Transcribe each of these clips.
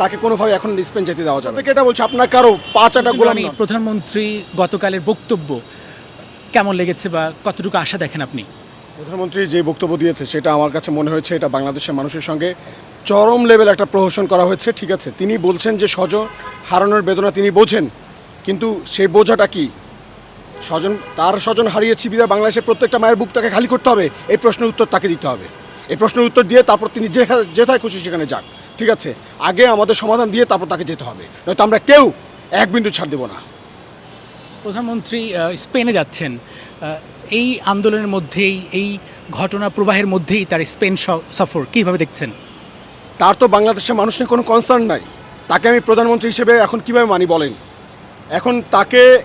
তাকে কোনোভাবে এখন স্পেন যেতে দেওয়া যাবে এটা বলছে আপনার কারও পাঁচ আটা গোলাম প্রধানমন্ত্রী গতকালের বক্তব্য কেমন লেগেছে বা কতটুকু আশা দেখেন আপনি? প্রধানমন্ত্রী যে বক্তব্য দিয়েছে সেটা আমার কাছে মনে হয়েছে এটা বাংলাদেশের মানুষের সঙ্গে চরম লেভেল একটা প্রহসন করা হয়েছে ঠিক আছে? তিনি বলছেন যে স্বজন হারানোর বেদনা তিনি বোঝেন কিন্তু সেই বোঝাটা কি? স্বজন তার স্বজন হারিয়েছি বিধায় বাংলাদেশের প্রত্যেকটা মায়ের বুক তাকে খালি করতে হবে এই প্রশ্নের উত্তর তাকে দিতে হবে। এই প্রশ্নের উত্তর দিয়ে তারপর তিনি যেখানে যেথায় খুশি সেখানে যাক। ঠিক আছে আগে আমাদের সমাধান দিয়ে তারপর তাকে যেতে হবে। নয়তো আমরা কেউ এক বিন্দু ছাড় দেবো না। প্রধানমন্ত্রী স্পেনে যাচ্ছেন। এই আন্দোলনের মধ্যেই এই ঘটনা প্রবাহের মধ্যেই তার স্পেন সফর কীভাবে দেখছেন? তার তো বাংলাদেশের মানুষ নিয়ে কোনো কনসার্ন নাই। তাকে আমি প্রধানমন্ত্রী হিসেবে এখন কীভাবে মানি বলেন? এখন তাকে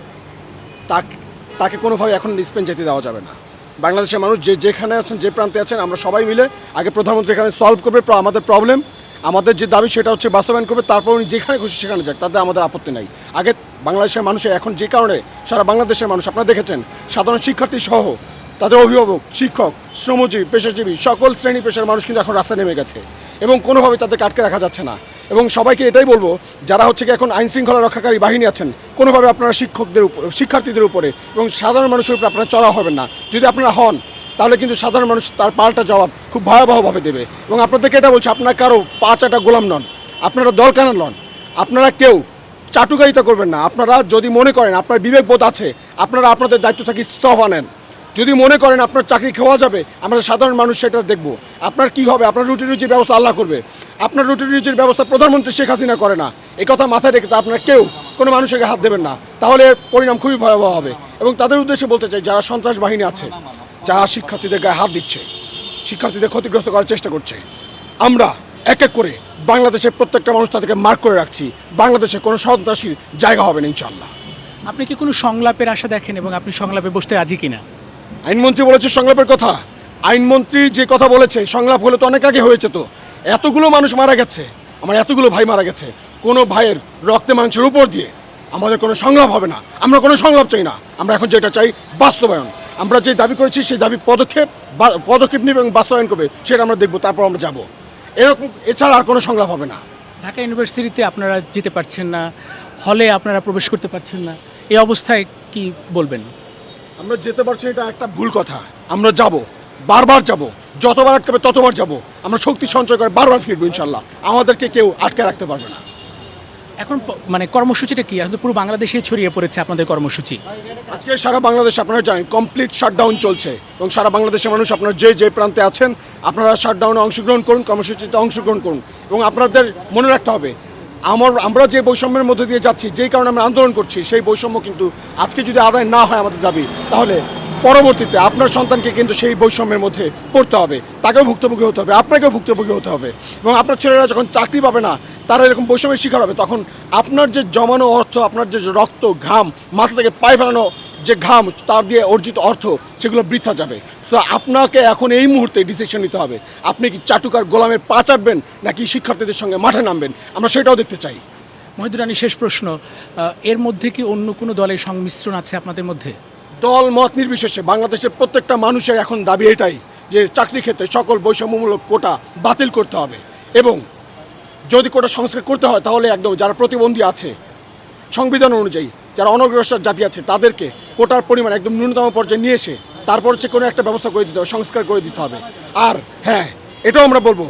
তাক- তাকে কোনোভাবে এখন স্পেন যেতে দেওয়া যাবে না। বাংলাদেশের মানুষ যে যেখানে আছেন যে প্রান্তে আছেন আমরা সবাই মিলে আগে প্রধানমন্ত্রী এখানে সলভ করবে আমাদের প্রবলেম আমাদের যে দাবি সেটা হচ্ছে বাস্তবায়ন করবে, তারপর উনি যেখানে খুশি সেখানে যাক, তাতে আমাদের আপত্তি নাই। আগে বাংলাদেশের মানুষের এখন যে কারণে সারা বাংলাদেশের মানুষ, আপনারা দেখেছেন, সাধারণ শিক্ষার্থী সহ তাদের অভিভাবক, শিক্ষক, শ্রমজীবী, পেশাজীবী, সকল শ্রেণি পেশার মানুষ কিন্তু এখন রাস্তায় নেমে গেছে এবং কোনোভাবে তাদেরকে আটকে রাখা যাচ্ছে না। এবং সবাইকে এটাই বলব, যারা হচ্ছে কি এখন আইন শৃঙ্খলা রক্ষাকারী বাহিনী আছেন, কোনোভাবে আপনারা শিক্ষকদের উপর, শিক্ষার্থীদের উপরে এবং সাধারণ মানুষের উপরে আপনারা চড়া হবেন না। যদি আপনারা হন তাহলে কিন্তু সাধারণ মানুষ তার পাল্টা জবাব খুব ভয়াবহভাবে দেবে। এবং আপনাদেরকে এটা বলছি, আপনার কারও পাঁচ আটা গোলাম নন, আপনারা দল কেন নন? আপনারা কেউ চাটুকারিতা করবেন না। আপনারা যদি মনে করেন আপনার বিবেকবোধ আছে, আপনারা আপনাদের দায়িত্ব থেকে ইস্তফা নেন। যদি মনে করেন আপনার চাকরি খাওয়া যাবে, আমরা সাধারণ মানুষ সেটা দেখব। আপনার কি হবে? আপনার রুটি রুজির ব্যবস্থা আল্লাহ করবে। আপনার রুটি রুজির ব্যবস্থা প্রধানমন্ত্রী শেখ হাসিনা করে না। এই কথা মাথায় রেখে তো আপনার কেউ কোনো মানুষের হাত দেবেন না। তাহলে পরিণাম খুবই ভয়াবহ হবে। এবং তাদের উদ্দেশ্যে বলতে চাই, যারা সন্ত্রাস বাহিনী আছে যারা শিক্ষার্থীদের গায়ে হাত দিচ্ছে শিক্ষার্থীদের ক্ষতিগ্রস্ত করার চেষ্টা করছে। আমরা এক এক করে বাংলাদেশের প্রত্যেকটা মানুষ তাদেরকে মার্ক করে রাখছি। বাংলাদেশে কোনো সন্ত্রাসীর জায়গা হবে না ইনশাল্লাহ আপনি কি কোনো সংলাপের আশা দেখেন এবং আপনি সংলাপে বসতে রাজি কিনা? আইনমন্ত্রী বলেছে সংলাপের কথা। আইনমন্ত্রী যে কথা বলেছে সংলাপ হলে তো অনেক আগে হয়েছে তো। এতগুলো মানুষ মারা গেছে। আমার এতগুলো ভাই মারা গেছে। কোনো ভাইয়ের রক্তে মাংসের উপর দিয়ে আমাদের কোনো সংলাপ হবে না। আমরা কোনো সংলাপ চাই না। আমরা এখন যেটা চাই বাস্তবায়ন। আমরা যে দাবি করেছি সেই দাবি পদক্ষেপ পদক্ষেপ নেবে এবং বাস্তবায়ন করবে সেটা আমরা দেখব তারপর আমরা যাব। এরকম এছাড়া আর কোনো সংলাপ হবে না। ঢাকা ইউনিভার্সিটিতে আপনারা যেতে পারছেন না হলে আপনারা প্রবেশ করতে পারছেন না এই অবস্থায় কি বলবেন? আমরা যেতে পারছি এটা একটা ভুল কথা। আমরা যাব বারবার যাব যতবার আটকাবে ততবার যাব। আমরা শক্তি সঞ্চয় করে বারবার ফিরবো ইনশাল্লাহ। আমাদেরকে কেউ আটকে রাখতে পারবে না। এখন মানে কর্মসূচিটা কি? এখন পুরো বাংলাদেশে ছড়িয়ে পড়েছে আপনাদের কর্মসূচি। আজকে সারা বাংলাদেশ, আপনারা জানেন কমপ্লিট শাটডাউন চলছে। এবং সারা বাংলাদেশের মানুষ, আপনারা যে যে প্রান্তে আছেন, আপনারা শাটডাউনে অংশগ্রহণ করুন, কর্মসূচিতে অংশগ্রহণ করুন। এবং আপনাদের মনে রাখতে হবে, আমার, আমরা যে বৈষম্যের মধ্যে দিয়ে যাচ্ছি, যেই কারণে আমরা আন্দোলন করছি, সেই বৈষম্য কিন্তু আজকে যদি আদায় না হয় আমাদের দাবি, তাহলে পরবর্তীতে আপনার সন্তানকে কিন্তু সেই বৈষম্যের মধ্যে পড়তে হবে। তাকেও ভুক্তভোগী হতে হবে, আপনাকেও ভুক্তভোগী হতে হবে। এবং আপনার ছেলেরা যখন চাকরি পাবে না, তারা এরকম বৈষম্যের শিকার হবে, তখন আপনার যে জমানো অর্থ, আপনার যে রক্ত, ঘাম, মাথা থেকে পায়ে ফেলানো যে ঘাম, তার দিয়ে অর্জিত অর্থ, সেগুলো বৃথা যাবে। সো আপনাকে এখন এই মুহূর্তে ডিসিশন নিতে হবে, আপনি কি চাটুকার গোলামের পা চাটবেন, নাকি শিক্ষার্থীদের সঙ্গে মাঠে নামবেন? আমরা সেটাও দেখতে চাই। মহিদুর রানী, শেষ প্রশ্ন এর মধ্যে কি অন্য কোনো দলের সংমিশ্রণ আছে আপনাদের মধ্যে? দল, মত নির্বিশেষে বাংলাদেশের প্রত্যেকটা মানুষের এখন দাবি এটাই যে চাকরি ক্ষেত্রে সকল বৈষম্যমূলক কোটা বাতিল করতে হবে এবং যদি কোটা সংস্কার করতে হয়, তাহলে একদম যারা প্রতিবন্ধী আছে, সংবিধান অনুযায়ী, যারা অনগ্রসর জাতি আছে, তাদেরকে কোটার পরিমাণ একদম ন্যূনতম পর্যায়ে নিয়ে এসে তারপর হচ্ছে কোনো একটা ব্যবস্থা করে দিতে হবে, সংস্কার করে দিতে হবে। আর হ্যাঁ এটাও আমরা বলব,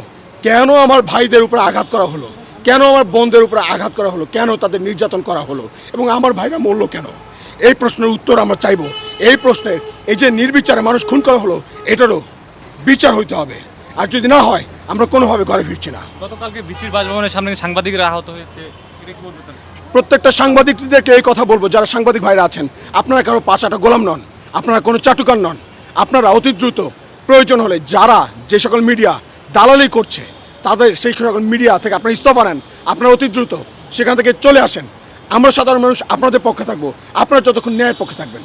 কেন আমার ভাইদের উপরে আঘাত করা হলো? কেন আমার বন্ধের উপরে আঘাত করা হলো? কেন তাদের নির্যাতন করা হলো? এবং আমার ভাইরা মরল কেন? এই প্রশ্নের উত্তর আমরা চাইব। এই প্রশ্নের এই যে নির্বিচারে মানুষ খুন করা হলো এটারও বিচার হইতে হবে। আর যদি না হয় আমরা কোনোভাবে ঘরে ফিরছি না। গতকালকে বিসির বাসভবনের সামনে সাংবাদিকরা আহত হয়েছে। প্রত্যেকটা সাংবাদিকদেরকে এই কথা বলব যারা সাংবাদিক ভাইরা আছেন। আপনারা কারও পাঁচাটা গোলাম নন আপনারা কোনো চাটুকার নন। আপনারা অতি দ্রুত প্রয়োজন হলে যারা যে সকল মিডিয়া দালালি করছে তাদের সেই সকল মিডিয়া থেকে আপনারা ইস্তফা নেন, আপনারা অতি দ্রুত সেখান থেকে চলে আসেন। আমরা সাধারণ মানুষ আপনাদের পক্ষে থাকব। আপনারা যতক্ষণ ন্যায়ের পক্ষে থাকবেন।